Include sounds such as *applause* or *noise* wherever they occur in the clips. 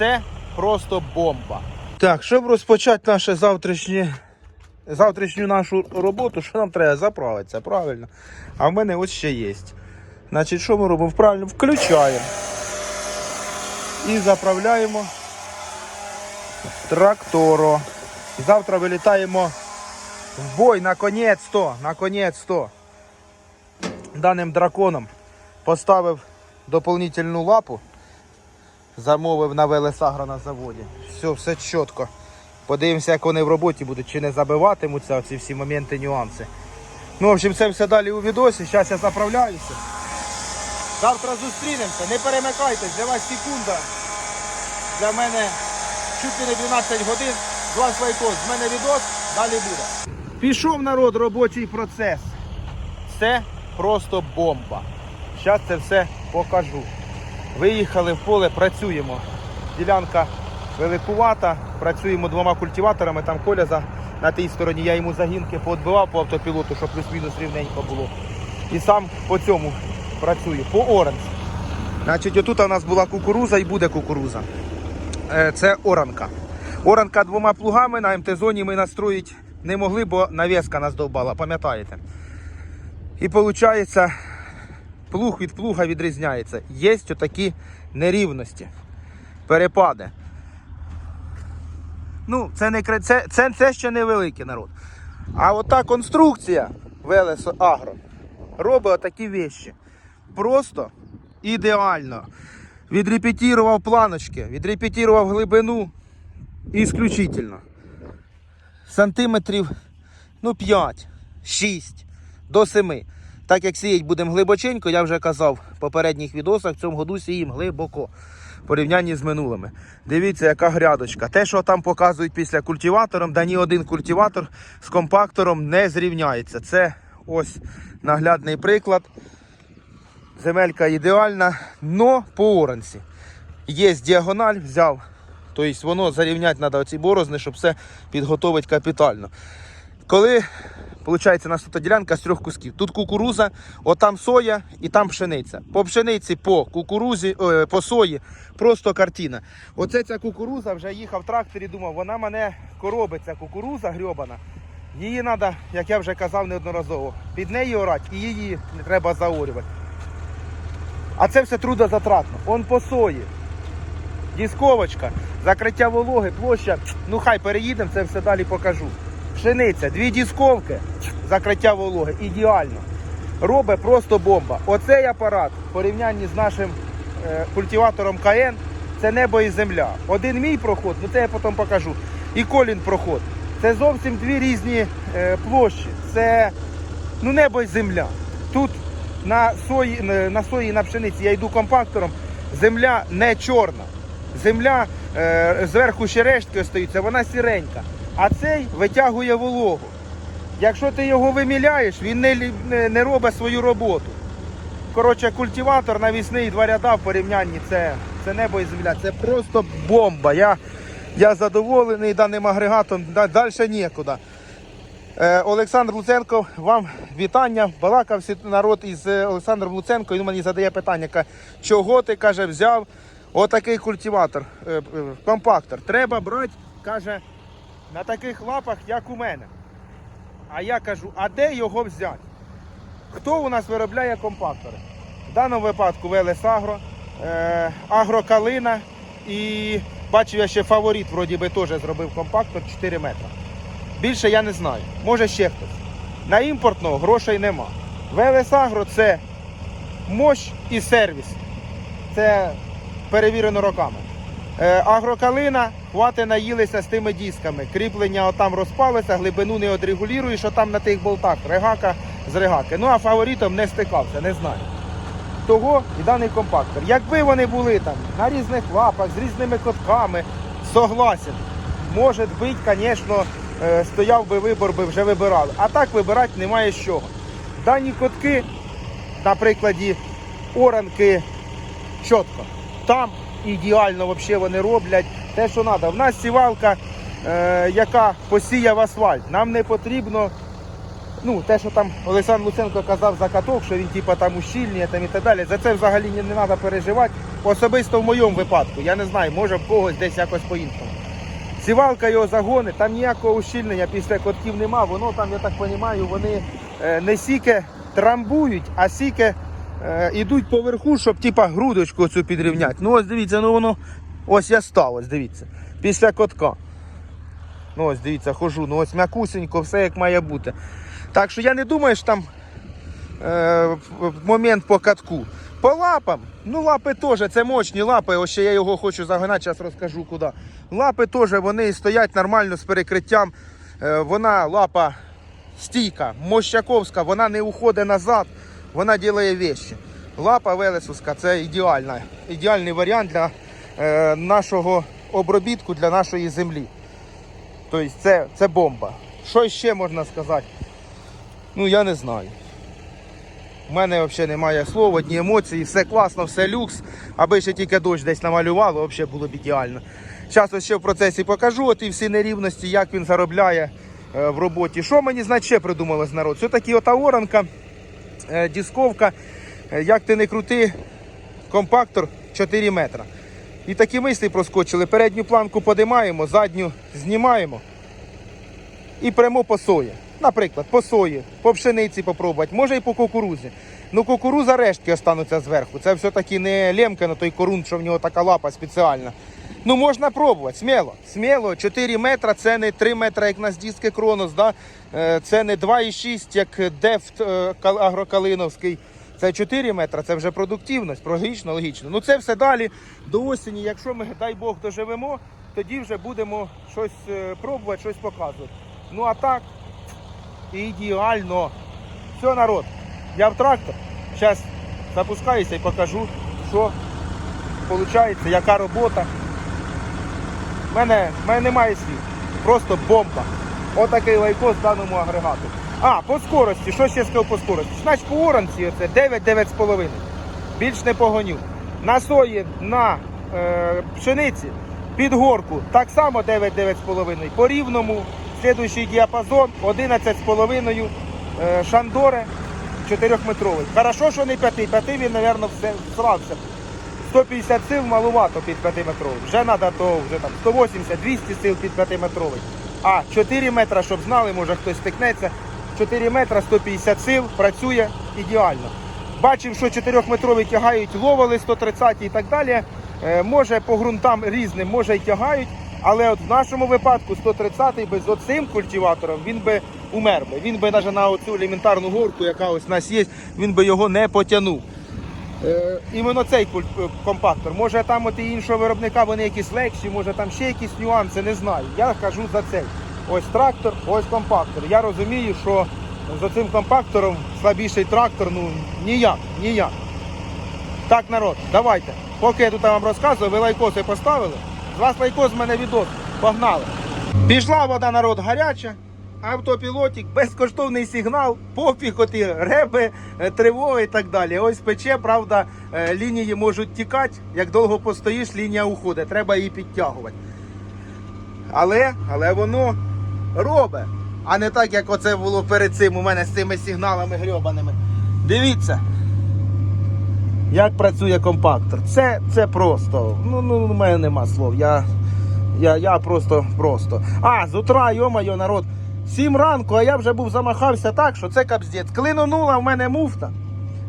Все просто бомба. Так, щоб розпочати наше завтрашнє, завтрашню нашу роботу, що нам треба заправитися, правильно. А в мене ось ще є. Значить, що ми робимо? Правильно, включаємо. І заправляємо тракторо. Завтра вилітаємо в бой, наконець-то, наконець-то. Даним драконом поставив доповнительну лапу. Замовив на Велесагро на заводі. Все, все чітко. Подивимося, як вони в роботі будуть, чи не забиватимуться ці всі моменти, нюанси. Ну, в общем, це все далі у відосі. Зараз я заправляюся. Завтра зустрінемося. Не перемикайтесь, для вас секунда. Для мене чуть не 12 годин. З вас лайкос. З мене відос, далі буде. Пішов народ робочий процес. Це просто бомба. Зараз це все покажу. Виїхали в поле, працюємо. Ділянка великувата, працюємо двома культиваторами, там коля на тій стороні, я йому загінки поотбивав по автопілоту, щоб плюс-мінус рівненько було. І сам по цьому працюю, по оранж. Значить, отут у нас була кукуруза і буде кукуруза. Е, Це оранка. Оранка двома плугами на МТ-зоні ми настроїти не могли, бо навіска нас довбала, пам'ятаєте? І виходить, плуг від плуга відрізняється. Є отакі нерівності, перепади. Ну, це, не, це, це, це ще не великий народ. А ота конструкція Велесо Агро робить отакі вещі. Просто ідеально. Відрепетірував планочки, відрепетірував глибину ісключительно. Сантиметрів ну 5, 6 до 7. Так як сіять будемо глибоченько, я вже казав в попередніх відосах, в цьому году сіємо глибоко в порівнянні з минулими. Дивіться, яка грядочка. Те, що там показують після культиватором, да ні один культиватор з компактором не зрівняється. Це ось наглядний приклад. Земелька ідеальна, но по оранці. Є діагональ, взяв. Тобто воно зарівняти треба оці борозни, щоб все підготовити капітально. Коли Получається, у нас тут ділянка з трьох кусків. Тут кукуруза, отам соя і там пшениця. По пшениці, по кукурузі, е, по сої просто картина. Оце ця кукуруза вже їхав в тракторі, думав, вона мене коробиться, кукуруза грьобана. Її треба, як я вже казав неодноразово, під неї орати і її не треба заорювати. А це все трудозатратно. Он по сої. Дісковочка, закриття вологи, площа. Ну хай переїдемо, це все далі покажу. Пшениця, дві дісковки, закриття вологи. Ідеально. Робить просто бомба. Оцей апарат в порівнянні з нашим е, культиватором КН це небо і земля. Один мій проход, ну це я потім покажу. І Колін проход. Це зовсім дві різні е, площі. Це ну, небо і земля. Тут на сої, на сої на пшениці я йду компактором. Земля не чорна. Земля е, зверху ще рештки остаються, вона сіренька. А цей витягує вологу. Якщо ти його виміляєш, він не, не, робить свою роботу. Коротше, культиватор навісний два ряда в порівнянні це, це небо і земля. Це просто бомба. Я, я задоволений даним агрегатом, далі нікуди. Е, Олександр Луценко, вам вітання. Балакав народ із е, Олександром Луценко. Він мені задає питання, чого ти каже, взяв отакий культиватор, е, е, компактор. Треба брати, каже, на таких лапах, як у мене. А я кажу, а де його взяти? Хто у нас виробляє компактори? В даному випадку Велес Агро, е, Агрокалина і бачив я ще фаворит, вроді би теж зробив компактор 4 метри. Більше я не знаю. Може ще хтось. На імпортного грошей нема. Велес Агро це мощ і сервіс. Це перевірено роками. Е, агрокалина, хвати наїлися з тими дисками. Кріплення отам розпалося, глибину не отрегулюєш, що там на тих болтах. Регака з регаки. Ну а фаворитом не стикався, не знаю. Того і даний компактор. Якби вони були там на різних лапах, з різними котками, согласен. Може бути, звісно, е, стояв би вибор, би вже вибирали. А так вибирати немає з чого. Дані котки, на прикладі оранки чітко. Там ідеально вообще вони роблять те, що треба. В нас сівалка, е, яка посіяв асфальт. Нам не потрібно. Ну, те, що там Олександр Луценко казав за каток, що він типа там ущільнює там і так далі. За це взагалі не, треба переживати. особисто в моєму випадку. Я не знаю, може в когось десь якось по-іншому. Сівалка його загони, там ніякого ущільнення після котків нема. Воно там, я так розумію, вони е, не сіки трамбують, а сіки е, ідуть поверху, щоб типа грудочку цю підрівняти. Ну ось дивіться, ну воно ось я став, ось дивіться. Після котка. Ну ось дивіться, хожу, ну ось м'якусенько, все як має бути. Так що я не думаю, що там е, момент по катку. По лапам, ну лапи теж, це мощні лапи, ось ще я його хочу загнати, зараз розкажу куди. Лапи теж вони стоять нормально з перекриттям. Е, вона лапа стійка, мощаковська, вона не уходить назад, вона робить вещі. Лапа Велесуска це ідеальна, ідеальний варіант для е, нашого обробітку, для нашої землі. Тобто це, це бомба. Що ще можна сказати? Ну я не знаю. У мене взагалі немає слов, одні емоції, все класно, все люкс. Аби ще тільки дощ десь намалювало, взагалі було б ідеально. Зараз ще в процесі покажу от всі нерівності, як він заробляє е, в роботі. Що мені значить ще придумалось народ? Все таки ота оранка, е, дисковка, е, як ти не крути, компактор 4 метра. І такі мислі проскочили. Передню планку подимаємо, задню знімаємо і прямо по сої. Наприклад, по сої, по пшениці попробувати, може і по кукурузі. Ну, кукуруза рештки остануться зверху. Це все-таки не лемка на той корун, що в нього така лапа спеціальна. Ну, можна пробувати, сміло. Сміло, 4 метра це не 3 метри, як на здійське Кронос, да? Е, це не 2,6, як Дефт е, агрокалиновський. Це 4 метри, це вже продуктивність, логічно, логічно. Ну це все далі до осені. Якщо ми, дай Бог, доживемо, тоді вже будемо щось е, пробувати, щось показувати. Ну а так, ідеально. Все, народ, я в трактор. Зараз запускаюся і покажу, що виходить, яка робота. У мене, в мене немає слів. Просто бомба. Отакий лайкос даному агрегату. А, по скорості, що ще сказав по скорості? Значить по оранці це 9-9,5. Більш не погоню. На сої, на е, пшениці, під горку так само 9-9,5. По рівному, слідуючий діапазон 11,5 е, шандори 4-метровий. Хорошо, що не 5, 5 він, мабуть, все всрався. 150 сил малувато під 5-метровий. Вже треба то вже там 180-200 сил під 5-метровий. А 4 метра, щоб знали, може хтось стикнеться. 4 метра 150 сил працює ідеально. Бачив, що 4-метрові тягають ловили 130 і так далі. Е, може по ґрунтам різним, може й тягають. Але от в нашому випадку 130-й би з оцим культиватором він би умер би. Він би навіть на оцю елементарну горку, яка ось у нас є, він би його не потягнув. Е, іменно цей е, компактор. Може там от і іншого виробника вони якісь легші, може там ще якісь нюанси, не знаю. Я кажу за цей. Ось трактор, ось компактор. Я розумію, що за цим компактором слабіший трактор, ну ніяк, ніяк. Так, народ, давайте. Поки я тут вам розказую, ви лайкоси поставили. З вас лайкос, з мене відос. Погнали. Пішла вода, народ, гаряча. Автопілотик, безкоштовний сигнал, пофіг оті реби, е, тривоги і так далі. Ось пече, правда, е, лінії можуть тікати. Як довго постоїш, лінія уходить, треба її підтягувати. Але, але воно робить. А не так, як оце було перед цим у мене з цими сигналами грьобаними. Дивіться, як працює компактор. Це, це просто. Ну, ну, у мене нема слов. Я, я, я просто просто. А, з утра, йо-моє, народ. Сім ранку, а я вже був замахався так, що це капздець. Клинонула в мене муфта.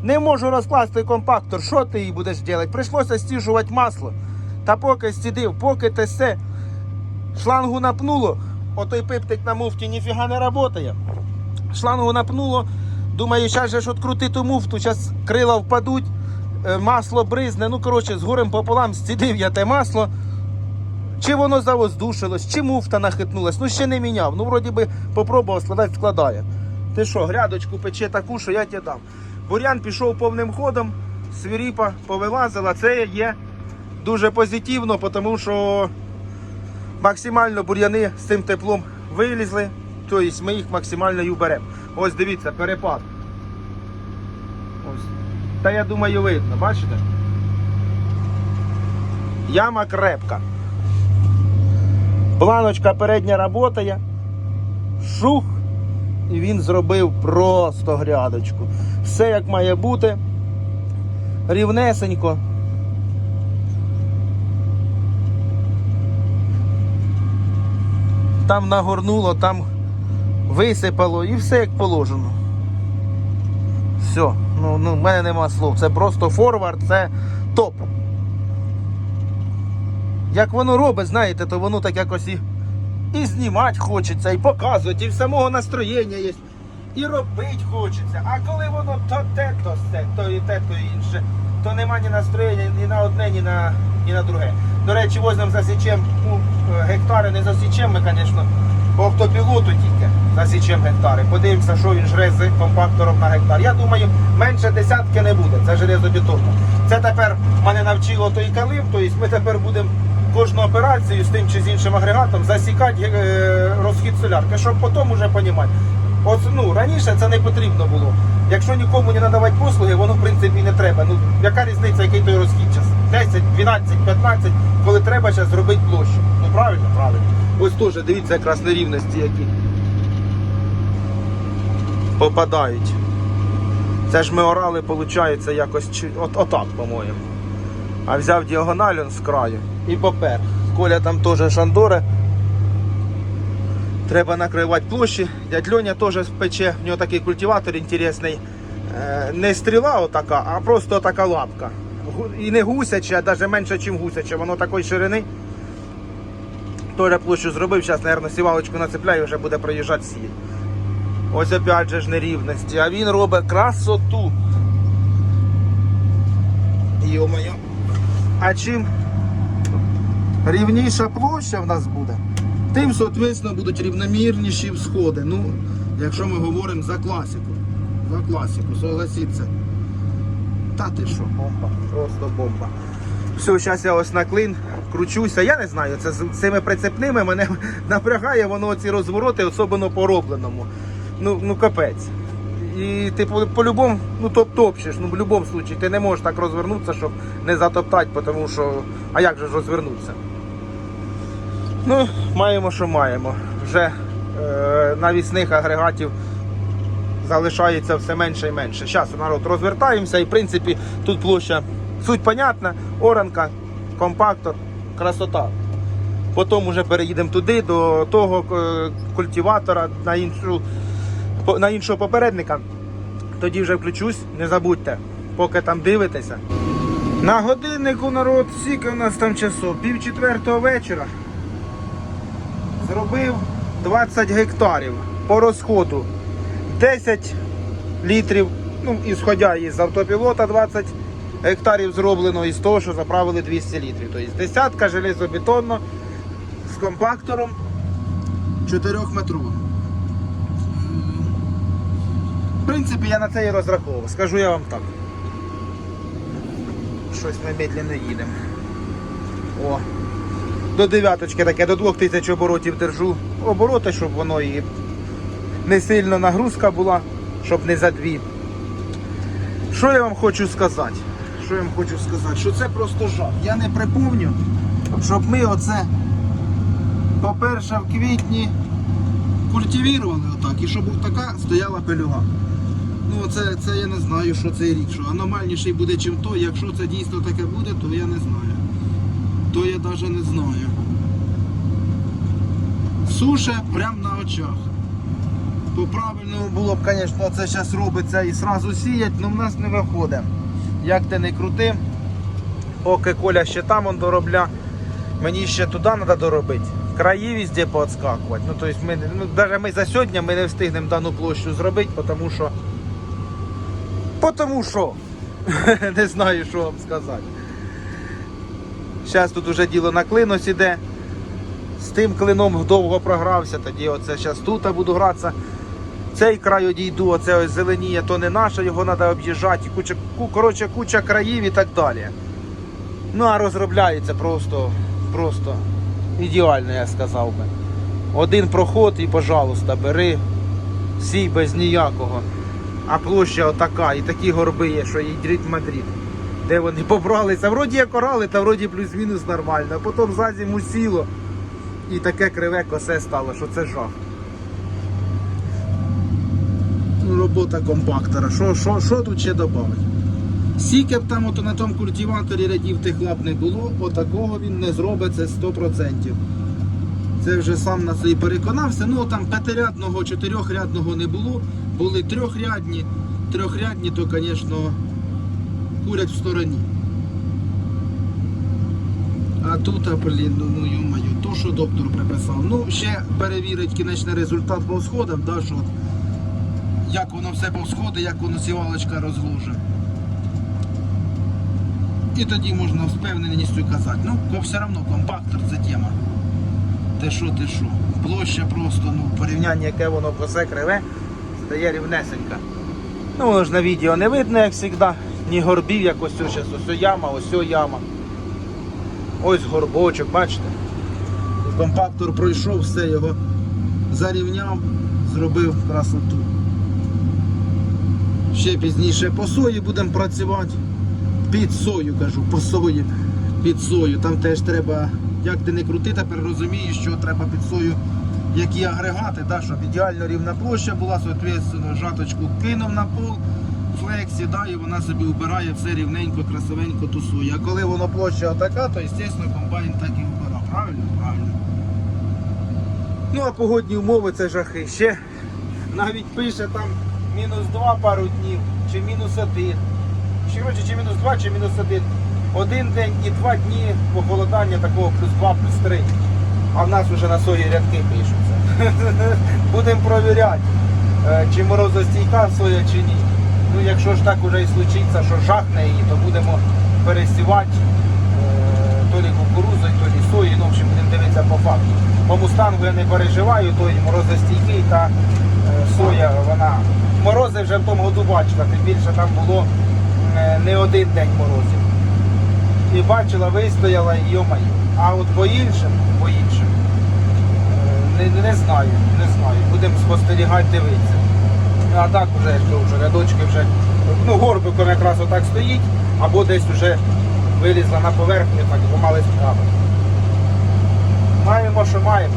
Не можу розкласти компактор. Що ти її будеш робити? Прийшлося стіжувати масло. Та поки стідив, поки те все. Шлангу напнуло, отой пиптик на муфті ніфіга не працює. Шлангу напнуло. Думаю, зараз же ж открути ту муфту, зараз крила впадуть, е, масло бризне. Ну, коротше, з горем пополам стідив я те масло. Чи воно завоздушилось, чи муфта нахитнулась, ну ще не міняв. Ну, вроді би, попробував складати, складає. Ти що, грядочку пече таку, що я тебе дам. Бурян пішов повним ходом, свіріпа повилазила. Це є дуже позитивно, тому що максимально бур'яни з цим теплом вилізли, тобто ми їх максимально і уберемо. Ось дивіться, перепад. Ось. Та я думаю, видно, бачите? Яма крепка. Планочка передня працює. Шух. І він зробив просто грядочку. Все як має бути. Рівнесенько. Там нагорнуло, там висипало і все як положено. Все, ну, ну в мене нема слов. Це просто форвард, це топ. Як воно робить, знаєте, то воно так якось і, і знімати хочеться, і показувати, і в самого настроєння є. І робити хочеться. А коли воно то те, то все, то і те, то інше, то нема ні настроєння ні на одне, ні на, ні на друге. До речі, возьмемо засічем, е, гектари не засічем ми, звісно, по автопілоту тільки засічем гектари. Подивимося, що він жре з компактором на гектар. Я думаю, менше десятки не буде. Це железобетонно. Це тепер мене навчило той калим, тобто ми тепер будемо кожну операцію з тим чи з іншим агрегатом засікати е, розхід солярки, щоб потім уже розуміти. От, ну, раніше це не потрібно було. Якщо нікому не надавати послуги, воно в принципі не треба. Ну, яка різниця, який той розхід час? 10, 12, 15, коли треба зараз зробити площу. Ну правильно, правильно. Ось теж дивіться якраз нерівності які попадають. Це ж ми орали, виходить, якось от, отак, по-моєму. А взяв діагональ он з краю і попер. Коля там теж шандори. Треба накривати площі. Дядь Льоня теж пече, в нього такий культиватор інтересний. Е, Не стріла отака, а просто така лапка. І не гусяча, а навіть менше, ніж гусяча. Воно такої ширини. Толя площу зробив, зараз, мабуть, сівалочку нацепляю вже буде проїжджати сіє. Ось опять же ж нерівності. А він робить красоту. Йо-моє. А чим рівніша площа в нас буде, тим, соответственно, будуть рівномірніші всходи. Ну, якщо ми говоримо за класику. За класику, согласіться. Та ти що, бомба, просто бомба. Все, зараз я ось на клин кручуся. Я не знаю, це з цими прицепними мене *laughs* напрягає воно ці розвороти, особливо по робленому. Ну, ну капець. І ти по- по-любому, ну топ топчеш, ну в будь-якому випадку ти не можеш так розвернутися, щоб не затоптати, тому що. А як же ж розвернутися? Ну, маємо, що маємо. Вже е, навісних агрегатів залишається все менше і менше. Зараз народ розвертаємося і в принципі тут площа суть понятна, оранка, компактор, красота. Потім вже переїдемо туди, до того е, культиватора на, іншу, на іншого попередника. Тоді вже включусь, не забудьте, поки там дивитеся. На годиннику народ, скільки у нас там часов? Пів четвертого вечора. Зробив 20 гектарів по розходу. 10 літрів, ну, ісходя із автопілота 20 гектарів зроблено із того, що заправили 200 літрів. Тобто десятка железобетонно з компактором 4-метровим. В принципі, я на це і розраховував. Скажу я вам так. Щось ми медленно їдемо. О. До дев'яточки таке, до 2000 оборотів держу. Обороти, щоб воно і не сильно нагрузка була, щоб не за дві. Що я вам хочу сказати? Що я вам хочу сказати? Що це просто жах. Я не припомню, щоб ми оце, по-перше, в квітні культивірували отак, і щоб така стояла пелюга. Ну це, це я не знаю, що цей рік, що аномальніший буде, чим то. Якщо це дійсно таке буде, то я не знаю. То я навіть не знаю. Суше прямо на очах. По правильному було б, звісно, це зараз робиться і одразу сіять, але в нас не виходить. Як ти не крути, поки Коля ще там он доробля, мені ще туди треба доробити. Краї везде поотскакувати. Ну, тобто ми, ну, навіть ми за сьогодні ми не встигнемо дану площу зробити, тому що. Потому що. *laughs* не знаю, що вам сказати. Зараз тут уже діло на клинос іде. З тим клином довго програвся, тоді оце зараз тут буду гратися. Цей край одійду, оце ось зеленіє, то не наше, його треба об'їжджати. Куча, коротше, куча країв і так далі. Ну а розробляється просто, просто ідеально, я сказав би. Один проход і, пожалуйста, бери, сій без ніякого. А площа отака, і такі горби є, що їдь Мадрид. Де вони побралися. Вроді як орали, та вроді плюс-мінус нормально. А потім за зиму сіло. І таке криве косе стало, що це жах. Ну, робота компактора. Що, що, що тут ще додати? Скільки б там на тому культиваторі рядів тих лап не було, отакого він не зробить це 100%. Це вже сам на собі переконався. Ну там п'ятирядного, чотирьохрядного не було. Були трьохрядні. Трьохрядні, то, звісно, курять в стороні. А тут, блін, ну, ну ё-моє, то, що доктор приписав. Ну, ще перевірить кінечний результат по сходам, да, що як воно все повсходить, як воно сівалочка розложить. І тоді можна з впевненістю казати. Ну, все одно компактор це тема. Те що, те що. Площа просто, ну, порівняння, яке воно косе криве, стає рівнесенька. Ну, воно ж на відео не видно, як завжди. Ні горбів, як ось ось, ось яма, ось яма. Ось горбочок, бачите? Компактор пройшов, все його зарівняв, зробив красоту. Ще пізніше по сої будемо працювати. Під сою кажу, по сої. Під сою. Там теж треба, як ти не крути, тепер розумієш, що треба під сою які агрегати, да, щоб ідеально рівна площа була, соответственно, жаточку кинув на пол, флексі, да, і вона собі вбирає все рівненько, красивенько тусує. А коли воно площа отака, то звісно комбайн так і вбирав. Правильно? Правильно. Ну а погодні умови це жахи. Ще навіть пише там мінус 2 пару днів, чи мінус 1. Чи, коротше, чи мінус 2, чи мінус 1. Один день і два дні похолодання такого плюс 2, плюс 3. А в нас вже на сої рядки пишуться. *laughs* Будемо провіряти, е, чи морозостійка соя чи ні. Ну, якщо ж так уже і случиться, що жахне її, то будемо пересівати е, то лі кукурузою, то лі сої, ну, в общем, будемо дивитися по факту. По мустангу я не переживаю, той морозостійкий та е, соя, вона морози вже в тому году бачила, тим більше там було не один день морозів. І бачила, вистояла і йомаю. А от по іншим, по іншим, е, не, не знаю, не знаю. Будемо спостерігати, дивитися. А так вже, що вже рядочки вже, ну горбиком якраз отак стоїть, або десь вже вилізла на поверхню, так помали справи. Маємо, що маємо.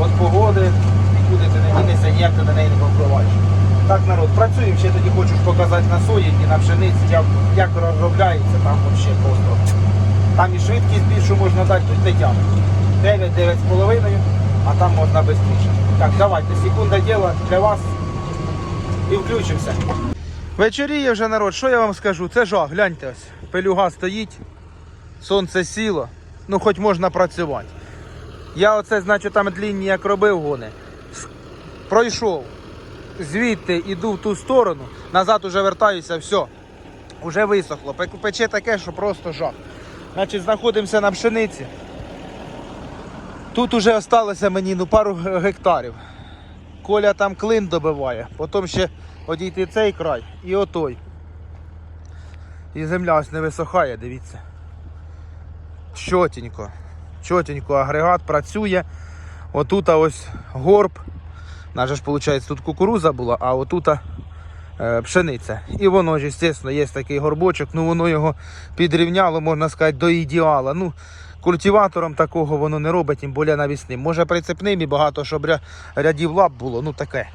От погоди, нікуди ти не дінешся, ніяк ти на неї не повпливаєш. Так, народ, працюємо, ще тоді хочу показати на сої на пшениці, як, як розробляється, там взагалі просто. Там і швидкість більшу можна дати, тут не тягне. 9, 9,5, а там можна швидше. Так, давайте, секунда діла для вас і включимося. Вечоріє вже народ, що я вам скажу? Це жах, гляньте ось. Пелюга стоїть, сонце сіло, ну хоч можна працювати. Я оце, значить, там длінні як робив гони. Пройшов. Звідти іду в ту сторону, назад уже вертаюся, все. Уже висохло. Пече таке, що просто жах. Значить, знаходимося на пшениці. Тут уже осталося мені ну, пару гектарів. Коля там клин добиває, потім ще одійти цей край і отой. І земля ось не висохає, дивіться. Чотенько. Чотенько агрегат працює. Отут ось горб. Наша ж, виходить, тут кукуруза була, а отут пшениця. І воно ж, звісно, є такий горбочок, ну воно його підрівняло, можна сказати, до ідеала. Ну, культиватором такого воно не робить, тим більше навісним. Може прицепним і багато, щоб ря- рядів лап було, ну таке.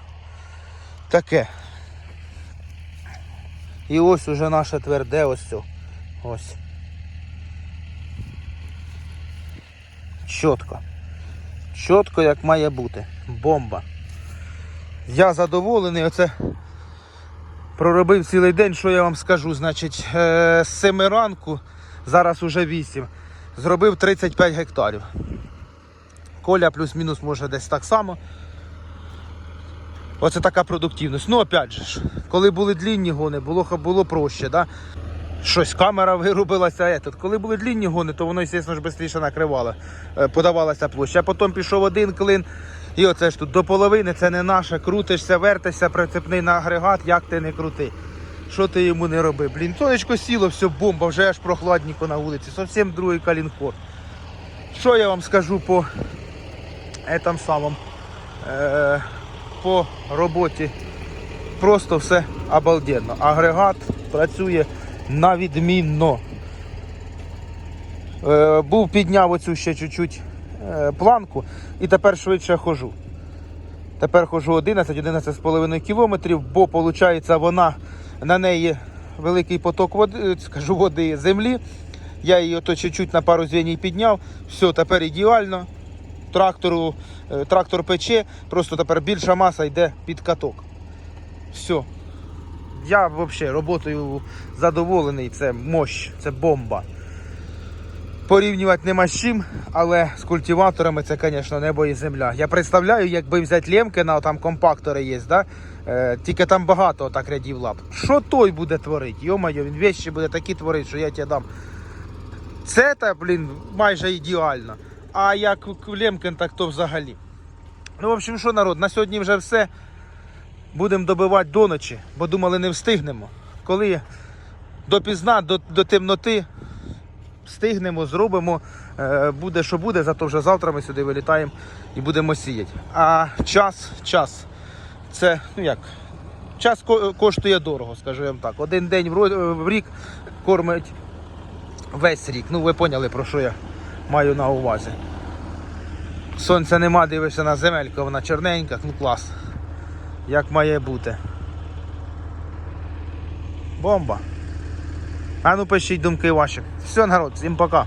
Таке. І ось уже наше тверде ось цю. Ось. Чітко. Чітко, як має бути. Бомба. Я задоволений. Оце проробив цілий день, що я вам скажу. Значить, е, з 7 ранку, зараз уже 8. Зробив 35 гектарів. Коля плюс-мінус може десь так само. Оце така продуктивність. Ну, опять же, коли були длінні гони, було, було проще. Да? Щось камера вирубилася. Етот. Коли були длінні гони, то воно, звісно ж, швидше накривало, е, подавалася площа. А потім пішов один клин. І оце ж тут до половини це не наше. Крутишся, вертишся, прицепний на агрегат, як ти не крути. Що ти йому не роби? Блін, сонечко сіло, все бомба, вже аж прохладненько на вулиці. Зовсім другий калінкор. Що я вам скажу по этом самому? Е, по роботі просто все обалденно. Агрегат працює на відмінно. Е, був підняв оцю ще чуть-чуть планку і тепер швидше хожу. Тепер хожу 11-11,5 кілометрів, бо виходить вона на неї великий поток води, скажу води землі. Я її ото чуть-чуть на пару звеній підняв. Все, тепер ідеально. трактору, е, трактор пече, просто тепер більша маса йде під каток. Все. Я взагалі роботою задоволений, це мощ, це бомба. Порівнювати нема з чим, але з культиваторами це, звісно, небо і земля. Я представляю, якби взяти Лемкина, там компактори є, да? е, тільки там багато так рядів лап. Що той буде творити? Йо-моє, він вещі буде такі творити, що я тебе дам. Це блін, майже ідеально. А як Лемкин, так то взагалі. Ну, в общем, що народ, на сьогодні вже все. Будемо добивати до ночі, бо думали, не встигнемо. Коли допізна, до, до темноти встигнемо, зробимо. Е, буде, що буде, зато вже завтра ми сюди вилітаємо і будемо сіяти. А час, час. Це, ну як, час коштує дорого, скажу вам так. Один день в рік кормить весь рік. Ну, ви поняли, про що я маю на увазі. Сонця нема, дивишся на земельку, вона чорненька, ну клас. Як має бути. Бомба. А ну пишіть думки ваші. Все, народ, всім пока.